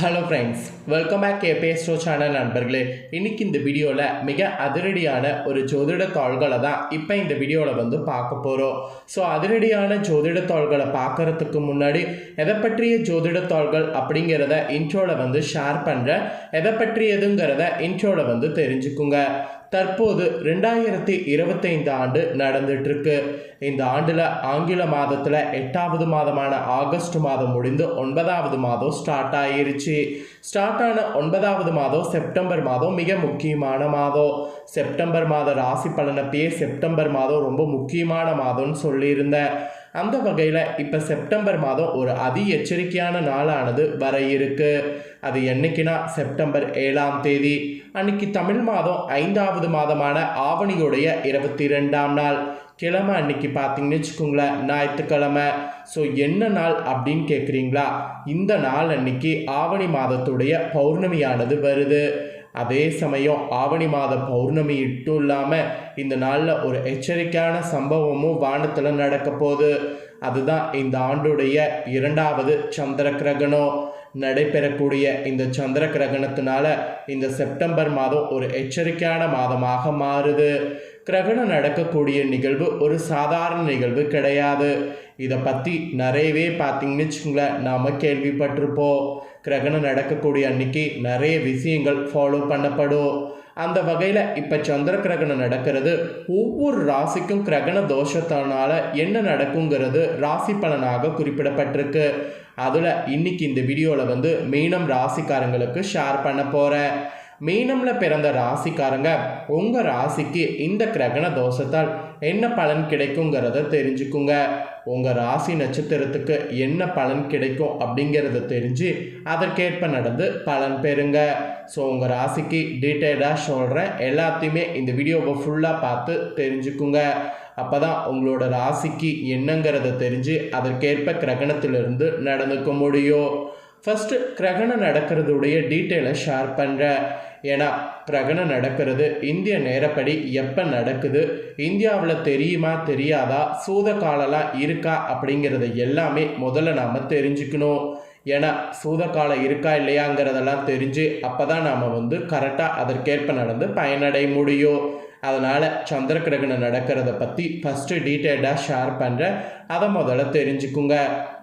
Hello friends welcome back கே ஸ்டோ channel நண்பர்களே. இன்னைக்கு இந்த வீடியோவில் மிக அதிரடியான ஒரு ஜோதிட தாள்களை தான் இப்போ இந்த வீடியோவில் வந்து பார்க்க போகிறோம் ஸோ அதிரடியான ஜோதிட தாள்களை பார்க்கறதுக்கு முன்னாடி எதை பற்றிய ஜோதிட தாள்கள் அப்படிங்கிறத இன்ட்ரோவில் வந்து ஷேர் பண்ணுறேன் எதை பற்றியதுங்கிறத இன்ட்ரோவில் வந்து தெரிஞ்சுக்குங்க. தற்போது ரெண்டாயிரத்தி இருபத்தைந்து ஆண்டு நடந்துட்டு இருக்கு இந்த ஆண்டில் ஆங்கில மாதத்தில் எட்டாவது மாதமான ஆகஸ்ட் மாதம் முடிந்து ஒன்பதாவது மாதம் ஸ்டார்ட் ஆயிருச்சு. ஸ்டார்ட் ஆன ஒன்பதாவது மாதம் செப்டம்பர் மாதம் மிக முக்கியமான மாதம். செப்டம்பர் மாத ராசி பலனப்பயே செப்டம்பர் மாதம் ரொம்ப முக்கியமான மாதம்னு சொல்லியிருந்தேன். அந்த வகையில் இப்போ செப்டம்பர் மாதம் ஒரு அதி எச்சரிக்கையான நாளானது வர இருக்கு. அது என்னைக்குன்னா செப்டம்பர் ஏழாம் தேதி. அன்னைக்கு தமிழ் மாதம் ஐந்தாவது மாதமான ஆவணியுடைய இருபத்தி ரெண்டாம் நாள். கிழமை அன்னைக்கு பார்த்தீங்கன்னு வச்சுக்கோங்களேன் ஞாயிற்றுக்கிழமை. ஸோ என்ன நாள் அப்படின்னு கேட்குறீங்களா இந்த நாள் அன்னைக்கு ஆவணி மாதத்துடைய பௌர்ணமியானது வருது. அதே சமயம் ஆவணி மாத பௌர்ணமி இட்டும் இல்லாமல் இந்த நாளில் ஒரு எச்சரிக்கையான சம்பவமும் வானத்தில் நடக்க போகுது. அதுதான் இந்த ஆண்டுடைய இரண்டாவது சந்திர கிரகணம். நடைபெறக்கூடிய இந்த சந்திர கிரகணத்தினால இந்த செப்டம்பர் மாதம் ஒரு எச்சரிக்கையான மாதமாக மாறுது. கிரகணம் நடக்கக்கூடிய நிகழ்வு ஒரு சாதாரண நிகழ்வு கிடையாது. இதை பற்றி நிறையவே பார்த்தீங்கன்னு வச்சுங்களேன் நாம் கேள்விப்பட்டிருப்போம். கிரகணம் நடக்கக்கூடிய அன்னைக்கு நிறைய விஷயங்கள் ஃபாலோ பண்ணப்படும். அந்த வகையில் இப்போ சந்திர கிரகணம் நடக்கிறது. ஒவ்வொரு ராசிக்கும் கிரகண தோஷத்தினால என்ன நடக்குங்கிறது ராசி பலனாக குறிப்பிடப்பட்டிருக்கு. அதில் இன்னைக்கு இந்த வீடியோவில் வந்து மீனம் ராசிக்காரங்களுக்கு ஷேர் பண்ண போகிறேன் மீனமில் பிறந்த ராசிக்காரங்க உங்கள் ராசிக்கு இந்த கிரகண தோஷத்தால் என்ன பலன் கிடைக்குங்கிறத தெரிஞ்சுக்குங்க. உங்கள் ராசி நட்சத்திரத்துக்கு என்ன பலன் கிடைக்கும் அப்படிங்கிறத தெரிஞ்சு அதற்கேற்ப நடந்து பலன் பெறுங்க. ஸோ உங்கள் ராசிக்கு டீட்டெயிலாக சொல்கிறேன் எல்லாத்தையுமே இந்த வீடியோவை ஃபுல்லாக பார்த்து தெரிஞ்சுக்குங்க. அப்போ தான் உங்களோட ராசிக்கு என்னங்கிறத தெரிஞ்சு அதற்கேற்ப கிரகணத்திலிருந்து நடந்துக்க முடியும். ஃபஸ்ட்டு கிரகணம் நடக்கிறதுடைய டீட்டெயிலை ஷேர் பண்ணுறேன் ஏன்னா கிரகணம் நடக்கிறது இந்திய நேரப்படி எப்போ நடக்குது இந்தியாவில் தெரியுமா தெரியாதா சூத இருக்கா அப்படிங்கிறத எல்லாமே முதல்ல நாம் தெரிஞ்சுக்கணும். ஏன்னா சூதக்காலம் இருக்கா இல்லையாங்கிறதெல்லாம் தெரிஞ்சு அப்போ தான் நாம் வந்து கரெக்டாக அதற்கேற்ப நடந்து பயனடைய முடியும். அதனால் சந்திர கிரகணம் நடக்கிறத பற்றி ஃபஸ்ட்டு டீட்டெயில்டாக ஷேர் பண்ணுறேன் அதை முதல்ல தெரிஞ்சுக்குங்க.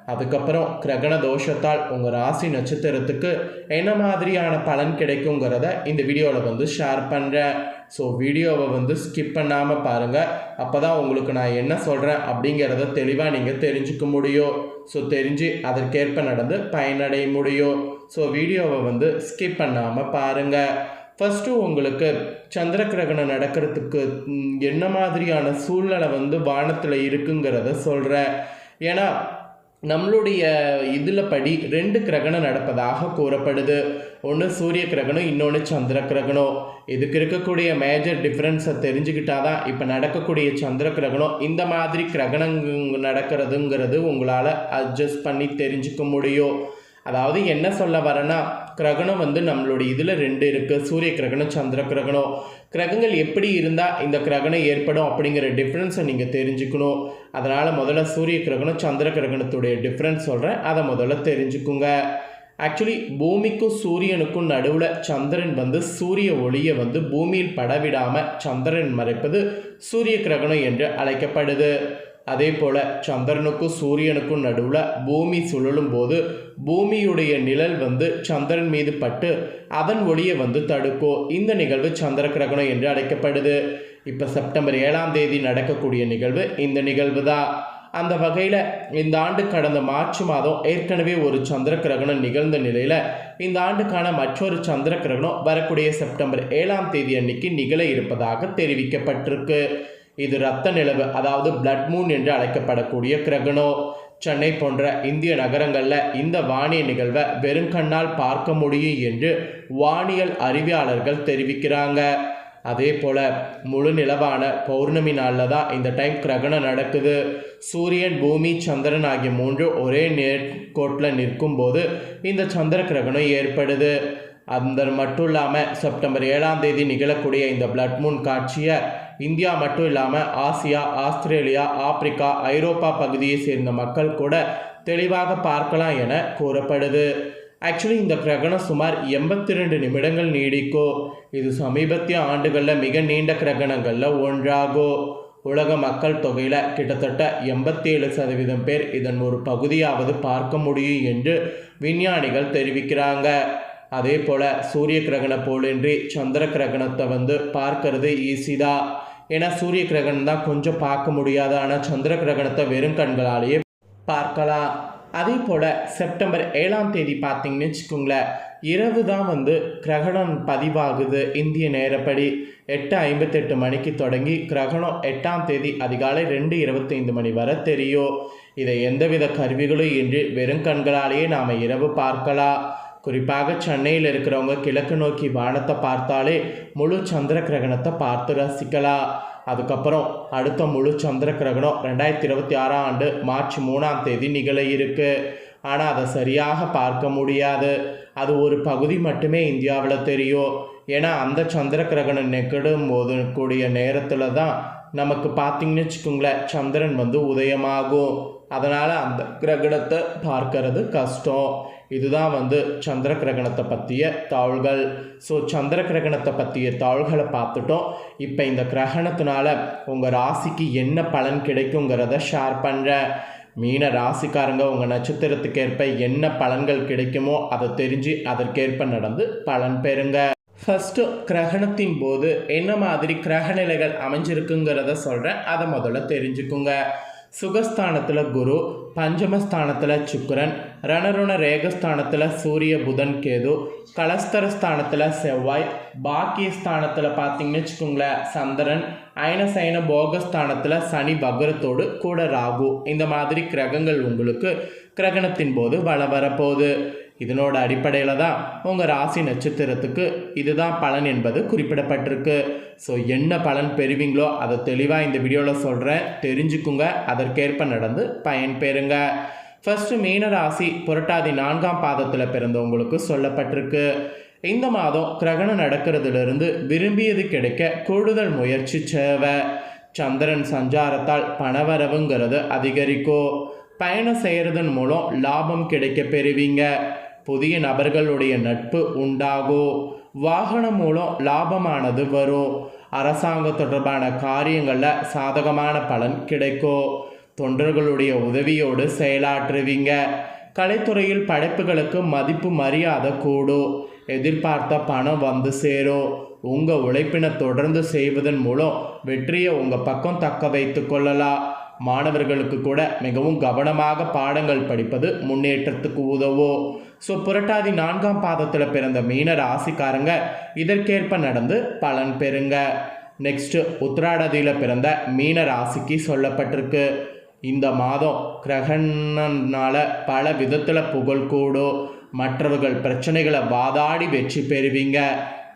அதுக்கப்புறம் கிரகண தோஷத்தால் உங்கள் ராசி நட்சத்திரத்துக்கு என்ன மாதிரியான பலன் கிடைக்குங்கிறத இந்த வீடியோவில் வந்து ஷேர் பண்ணுறேன் ஸோ வீடியோவை வந்து ஸ்கிப் பண்ணாமல் பாருங்கள் அப்போ தான் உங்களுக்கு நான் என்ன சொல்கிறேன் அப்படிங்கிறத தெளிவாக நீங்கள் தெரிஞ்சுக்க முடியும். ஸோ தெரிஞ்சு அதற்கேற்ப நடந்து பயனடைய முடியும். ஸோ வீடியோவை வந்து ஸ்கிப் பண்ணாமல் பாருங்கள் ஃபஸ்ட்டு உங்களுக்கு சந்திர கிரகணம் நடக்கிறதுக்கு என்ன மாதிரியான சூழ்நிலை வந்து வானத்தில் இருக்குங்கிறத சொல்கிறேன் ஏன்னா நம்மளுடைய இதில் படி ரெண்டு கிரகணம் நடப்பதாக கூறப்படுது. ஒன்று சூரிய கிரகணம் இன்னொன்று சந்திர கிரகணம். இதுக்கு இருக்கக்கூடிய மேஜர் டிஃப்ரென்ஸை தெரிஞ்சுக்கிட்டா தான் இப்போ நடக்கக்கூடிய சந்திர கிரகணம் இந்த மாதிரி கிரகணம் நடக்கிறதுங்கிறது உங்களால் அட்ஜஸ்ட் பண்ணி தெரிஞ்சுக்க முடியும். அதாவது என்ன சொல்ல வரேன்னா கிரகணம் வந்து நம்மளுடைய இதில் ரெண்டு இருக்குது சூரிய கிரகணம் சந்திர கிரகணம். கிரகங்கள் எப்படி இருந்தால் இந்த கிரகணம் ஏற்படும் அப்படிங்கிற டிஃப்ரென்ஸை நீங்கள் தெரிஞ்சுக்கணும். அதனால் முதல்ல சூரிய கிரகணம் சந்திர கிரகணத்துடைய டிஃப்ரென்ஸ் சொல்கிறேன் அதை முதல்ல தெரிஞ்சுக்குங்க. ஆக்சுவலி பூமிக்கும் சூரியனுக்கும் நடுவில் சந்திரன் வந்து சூரிய ஒளியை வந்து பூமியில் படவிடாமல் சந்திரன் மறைப்பது சூரிய கிரகணம் என்று அழைக்கப்படுது. அதே போல் சந்திரனுக்கும் சூரியனுக்கும் நடுவில் பூமி சுழலும் போது பூமியுடைய நிழல் வந்து சந்திரன் மீது பட்டு அதன் ஒளியை வந்து தடுக்கும். இந்த நிகழ்வு சந்திர கிரகணம் என்று அழைக்கப்படுது. இப்போ செப்டம்பர் ஏழாம் தேதி நடக்கக்கூடிய நிகழ்வு இந்த நிகழ்வு தான் அந்த வகையில் இந்த ஆண்டு கடந்த மார்ச் மாதம் ஏற்கனவே ஒரு சந்திர கிரகணம் நிகழ்ந்த நிலையில் இந்த ஆண்டுக்கான மற்றொரு சந்திர கிரகணம் வரக்கூடிய செப்டம்பர் ஏழாம் தேதி அன்னைக்கு நிகழ இருப்பதாக தெரிவிக்கப்பட்டிருக்கு. இது இரத்த நிலவு அதாவது பிளட் மூன் என்று அழைக்கப்படக்கூடிய கிரகணம் சென்னை போன்ற இந்திய நகரங்களில் இந்த வானிய நிகழ்வை வெறுங்கண்ணால் பார்க்க முடியும் என்று வானியல் அறிவியாளர்கள் தெரிவிக்கிறாங்க. அதே போல் முழு நிலவான பௌர்ணமி நாளில் தான் இந்த டைம் கிரகணம் நடக்குது. சூரியன் பூமி சந்திரன் ஆகிய மூன்று ஒரே நேர்கோட்டில் நிற்கும்போது இந்த சந்திர கிரகணம் ஏற்படுது. அந்த மட்டும் இல்லாமல் செப்டம்பர் ஏழாம் தேதி நிகழக்கூடிய இந்த பிளட் மூன் காட்சியை இந்தியா மட்டும் இல்லாமல் ஆசியா ஆஸ்திரேலியா ஆப்பிரிக்கா ஐரோப்பா பகுதியை சேர்ந்த மக்கள் கூட தெளிவாக பார்க்கலாம் என கூறப்படுது. ஆக்சுவலி இந்த கிரகணம் சுமார் எண்பத்தி ரெண்டு நிமிடங்கள் நீடிக்கும் இது சமீபத்திய ஆண்டுகளில் மிக நீண்ட கிரகணங்களில் ஒன்றாகும் உலக மக்கள் தொகையில் கிட்டத்தட்ட எண்பத்தேழு சதவீதம் பேர் இதன் ஒரு பகுதியாவது பார்க்க முடியும் என்று விஞ்ஞானிகள் தெரிவிக்கிறாங்க. அதே போல் சூரிய கிரகணம் போலின்றி சந்திர கிரகணத்தை வந்து பார்க்கறது ஈஸி தான். ஏன்னா சூரிய கிரகணம் தான் கொஞ்சம் பார்க்க முடியாது. ஆனால் சந்திர கிரகணத்தை வெறும் கண்களாலேயே பார்க்கலாம். அதே போல் செப்டம்பர் ஏழாம் தேதி பார்த்தீங்கன்னு வச்சுக்கோங்களேன் இரவு தான் வந்து கிரகணம் பதிவாகுது. இந்திய நேரப்படி எட்டு ஐம்பத்தெட்டு மணிக்கு தொடங்கி கிரகணம் எட்டாம் தேதி அதிகாலை ரெண்டு இருபத்தைந்து மணி வரை தெரியும். இதை எந்தவித கருவிகளும் இன்றி வெறும் கண்களாலேயே நாம் இரவு பார்க்கலாம். குறிப்பாக சென்னையில் இருக்கிறவங்க கிழக்கு நோக்கி வானத்தை பார்த்தாலே முழு சந்திர கிரகணத்தை பார்த்து ரசிக்கலாம். அதுக்கப்புறம் அடுத்த முழு சந்திர கிரகணம் ரெண்டாயிரத்தி இருபத்தி ஆறாம் ஆண்டு மார்ச் மூணாம் தேதி நிகழ இருக்கு. ஆனால் அதை சரியாக பார்க்க முடியாது. அது ஒரு பகுதி மட்டுமே இந்தியாவில் தெரியும். ஏன்னா அந்த சந்திர கிரகணம் நிகழும் போது கூடிய நேரத்தில் தான் நமக்கு பார்த்தீங்கன்னு வச்சுக்கோங்களேன் சந்திரன் வந்து உதயமாகும். அதனால் அந்த கிரகணத்தை பார்க்கறது கஷ்டம். இதுதான் வந்து சந்திர கிரகணத்தை பற்றிய தாள்கள். ஸோ சந்திர கிரகணத்தை பற்றிய தாள்களை பார்த்துட்டோம். இப்போ இந்த கிரகணத்தினால உங்கள் ராசிக்கு என்ன பலன் கிடைக்குங்கிறத ஷேர் பண்ணுறேன் மீன ராசிக்காரங்க உங்கள் நட்சத்திரத்துக்கேற்ப என்ன பலன்கள் கிடைக்குமோ அதை தெரிஞ்சு அதற்கேற்ப நடந்து பலன் பெறுங்க. ஃபஸ்ட்டு கிரகணத்தின் போது என்ன மாதிரி கிரகநிலைகள் அமைஞ்சிருக்குங்கிறத சொல்கிறேன் அதை முதல்ல தெரிஞ்சுக்குங்க. சுகஸ்தானத்தில் குரு பஞ்சமஸ்தானத்தில் சுக்கரன் ரணருண ரேகஸ்தானத்தில் சூரிய புதன் கேது கலஸ்தரஸ்தானத்தில் செவ்வாய் பாக்கியஸ்தானத்தில் பார்த்தீங்கன்னு வச்சுக்கோங்களேன் சந்திரன் அயனசயன போகஸ்தானத்தில் சனி பகரத்தோடு கூட ராகு. இந்த மாதிரி கிரகங்கள் உங்களுக்கு கிரகணத்தின் போது வள வரப்போகுது. இதனோட அடிப்படையில் தான் உங்கள் ராசி நட்சத்திரத்துக்கு இதுதான் பலன் என்பது குறிப்பிடப்பட்டிருக்கு. ஸோ என்ன பலன் பெறுவீங்களோ அதை தெளிவாக இந்த வீடியோவில் சொல்கிறேன் தெரிஞ்சுக்குங்க. அதற்கேற்ப நடந்து பயன் பெறுங்க ஃபஸ்ட்டு மீன ராசி புரட்டாதி நான்காம் பாதத்தில் பிறந்தவங்களுக்கு சொல்லப்பட்டிருக்கு. இந்த மாதம் கிரகணம் நடக்கிறதுலேருந்து விரும்பியது கிடைக்க கூடுதல் முயற்சி தேவை. சந்திரன் சஞ்சாரத்தால் பணவரவுங்கிறது அதிகரிக்கும். பயணம் செய்கிறதன் மூலம் லாபம் கிடைக்க பெறுவீங்க. புதிய நபர்களுடைய நட்பு உண்டாகும் வாகனம் மூலம் லாபமானது வரும் அரசாங்க தொடர்பான காரியங்களில் சாதகமான பலன் கிடைக்கும் தொண்டர்களுடைய உதவியோடு செயலாற்றுவீங்க. கலைத்துறையில் படைப்புகளுக்கு மதிப்பு மரியாதை கூடும் எதிர்பார்த்த பணம் வந்து சேரும் உங்கள் உழைப்பினை தொடர்ந்து செய்வதன் மூலம் வெற்றியை உங்கள் பக்கம் தக்க வைத்து கொள்ளலாம். மாணவர்களுக்கு கூட மிகவும் கவனமாக பாடங்கள் படிப்பது முன்னேற்றத்துக்கு உதவும் ஸோ புரட்டாதி நான்காம் பாதத்தில் பிறந்த மீன ராசிக்காரங்க இதற்கேற்ப நடந்து பலன் பெறுங்க. நெக்ஸ்ட்டு உத்திராடதியில் பிறந்த மீன ராசிக்கு சொல்லப்பட்டிருக்கு. இந்த மாதம் கிரகணனால் பல விதத்தில் புகழ் கூடும். மற்றவர்கள் பிரச்சனைகளை வாதாடி வெற்றி பெறுவீங்க.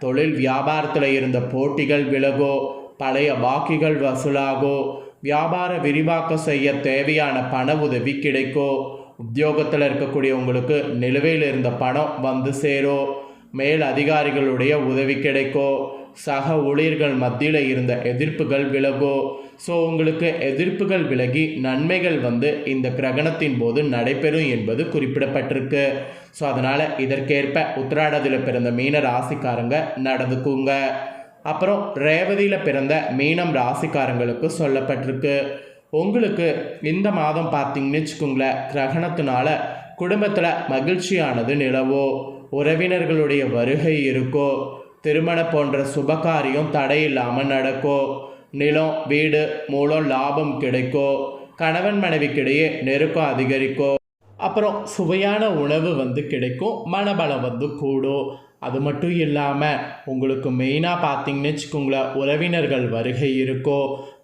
தொழில் வியாபாரத்தில் இருந்த போட்டிகள் விலகோ பழைய வாக்குகள் வசூலாகோ வியாபார விரிவாக்கம் செய்ய தேவையான பண உதவி கிடைக்கும். உத்தியோகத்தில் இருக்கக்கூடிய உங்களுக்கு நிலுவையில் இருந்த பணம் வந்து சேரோ மேல் அதிகாரிகளுடைய உதவி கிடைக்கோ சக ஊழியர்கள் மத்தியில் இருந்த எதிர்ப்புகள் விலகோ. ஸோ உங்களுக்கு எதிர்ப்புகள் விலகி நன்மைகள் வந்து இந்த கிரகணத்தின் போது நடைபெறும் என்பது குறிப்பிடப்பட்டிருக்கு. ஸோ அதனால் இதற்கேற்ப உத்திராடத்தில் பிறந்த மீன ராசிக்காரங்க நடந்துக்குங்க. அப்புறம் ரேவதியில் பிறந்த மீனம் ராசிக்காரங்களுக்கு சொல்லப்பட்டிருக்கு. உங்களுக்கு இந்த மாதம் பார்த்தீங்கன்னு வச்சுக்கோங்களேன் கிரகணத்தினால குடும்பத்தில் மகிழ்ச்சியானது நிலவோ உறவினர்களுடைய வருகை இருக்கோ திருமணம் போன்ற சுபகாரியம் தடையில்லாமல் நடக்கும் நிலம் வீடு மூலம் லாபம் கிடைக்கும் கணவன் மனைவிக்கிடையே நெருக்கம் அதிகரிக்கும் அப்புறம் சுவையான உணவு வந்து கிடைக்கும் மனபலம் வந்து கூடும். அது மட்டும் இல்லாமல் உங்களுக்கு மெயினாக பார்த்தீங்கன்னு வச்சுக்கோங்களேன் உறவினர்கள் வருகை இருக்கோ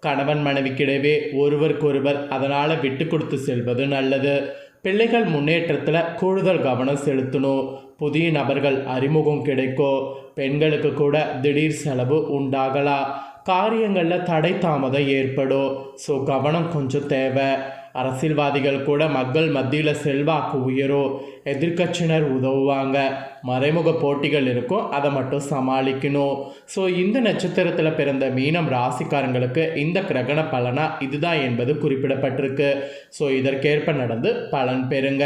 கணவன் மனைவிக்கிடவே ஒருவருக்கொருவர் அதனால் விட்டு கொடுத்து செல்வது நல்லது. பிள்ளைகள் முன்னேற்றத்தில் கூடுதல் கவனம் செலுத்தணும். புதிய நபர்கள் அறிமுகம் கிடைக்கும் பெண்களுக்கு கூட திடீர் செலவு உண்டாகலாம். காரியங்களில் தடை தாமதம் ஏற்படும். ஸோ கவனம் கொஞ்சம் தேவை. அரசியல்வாதிகள் கூட மக்கள் மத்தியில் செல்வாக்கு உயரும் எதிர்க்கட்சியினர் உதவுவாங்க. மறைமுக போட்டிகள் இருக்கும் அதை மட்டும் சமாளிக்கணும். ஸோ இந்த நட்சத்திரத்தில் பிறந்த மீனம் ராசிக்காரங்களுக்கு இந்த கிரகண பலனா இதுதான் என்பது குறிப்பிடப்பட்டிருக்கு. ஸோ இதற்கேற்ப நடந்து பலன் பெறுங்க.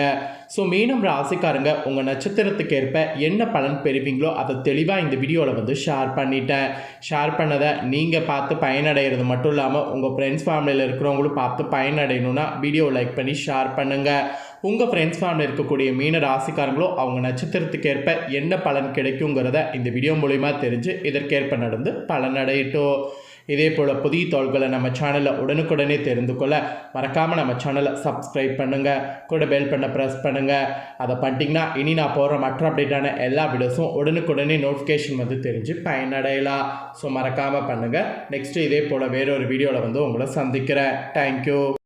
ஸோ மீனம் ராசிக்காரங்க உங்கள் நட்சத்திரத்துக்கேற்ப என்ன பலன் பெறுவீங்களோ அதை தெளிவாக இந்த வீடியோவில் வந்து ஷேர் பண்ணிட்டேன். ஷேர் பண்ணதை நீங்கள் பார்த்து பயனடைகிறது மட்டும் இல்லாமல் உங்கள் ஃப்ரெண்ட்ஸ் ஃபேமிலியில் இருக்கிறவங்களும் பார்த்து பயனடையணும்னா வீடியோ லைக் பண்ணி ஷேர் பண்ணுங்கள் உங்கள் ஃப்ரெண்ட்ஸ் ஃபேமிலி இருக்கக்கூடிய மீன ராசிக்காரங்களோ அவங்க நட்சத்திரத்துக்கு ஏற்ப என்ன பலன் கிடைக்குங்கிறத இந்த வீடியோ மூலிமா தெரிஞ்சு இதற்கேற்ப நடந்து பலனடையட்டும். இதே போல் புதிய தோள்களை நம்ம சேனலில் உடனுக்குடனே தெரிந்து கொள்ள மறக்காமல் நம்ம சேனலை சப்ஸ்கிரைப் பண்ணுங்கள் கூட பெல் பண்ண ப்ரெஸ் பண்ணுங்கள் அதை பண்ணிட்டீங்கன்னா இனி நான் போகிற மற்ற அப்டேட்டான எல்லா வீடியோஸும் உடனுக்குடனே நோட்டிஃபிகேஷன் வந்து தெரிஞ்சு பயனடையலாம். ஸோ மறக்காமல் பண்ணுங்கள் நெக்ஸ்ட்டு இதே போல் வேறொரு வீடியோவில் வந்து உங்களை சந்திக்கிறேன். தேங்க்யூ